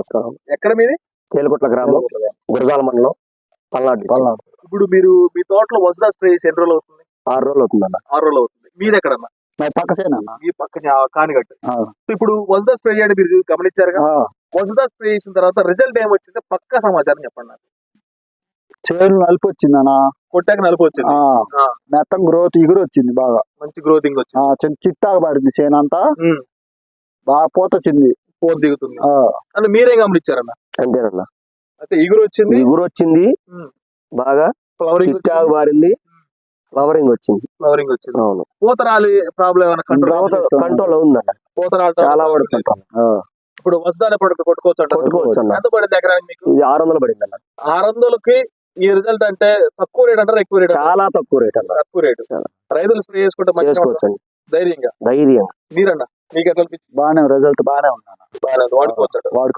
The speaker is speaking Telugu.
నమస్కారం. ఎక్కడ మీది? తేలికొట్ల గ్రామం గురజాల మండలం పల్నాడు district. ఇప్పుడు మీరు మీ తోటలో వసుదా స్ప్రే చేసి ఎన్ని రోజులు అవుతుంది? ఆరు రోజులు అవుతుందన్న ఆరు రోజులు అవుతుంది. మీది ఎక్కడన్నా? మా పక్కన కానిగట్టు. ఇప్పుడు వసుదా స్ప్రే చేయడం మీరు గమనించారుగా? వసుదా స్ప్రే చేసిన తర్వాత రిజల్ట్ ఏమొచ్చిందో? పక్కా సమాచారం చెప్పండి నాకు. చేను నలుపు వచ్చిందన్న కొట్టాక నలుపు వచ్చింది. మొత్తం గ్రోత్ ఇగురు వచ్చింది బాగా. మంచి గ్రోతింగ్ వచ్చింది. చిట్టాగా పడింది చేను అంతా. ఉమ్. బాగా పూత పోత దిగుతుంది. అని మీరేం గమనించారన్న అంతేనన్న. అయితే ఇగురు వచ్చింది ఇగురు వచ్చింది. బాగా ఫ్లవరింగ్ బారింది. ఫ్లవరింగ్ వచ్చింది. ఫ్లవరింగ్ వచ్చింది. అవును. పూత రాలి ప్రాబ్లం ఏమైనా కంట్రోల్ కంట్రోల్ ఉందన్న పూత రాలి చాలా పడుతుంటాం ఇప్పుడు వసుదానే ప్రొడక్ట్ కొట్టుకోవచ్చు కొట్టుకోవచ్చు ఎంత పడింది ఎకరానికి మీకు? ఇది ఆరు వందలు పడింది అన్న. ఆరు వందలకి ఈ రిజల్ట్ అంటే తక్కువ రేట్ అంటారా ఎక్కువ రేట్ చాలా తక్కువ రేట్ అన్న. తక్కువ రేట్. రైతులు స్ప్రే చేసుకుంటే మంచిగా చేసుకోవచ్చు. ధైర్యంగా. ధైర్యంగా. మీరన్నా? మీకు ఎట్లా బాగానే రిజల్ట్ బాగానే ఉన్నాను వాడుకోవచ్చు వాడుకో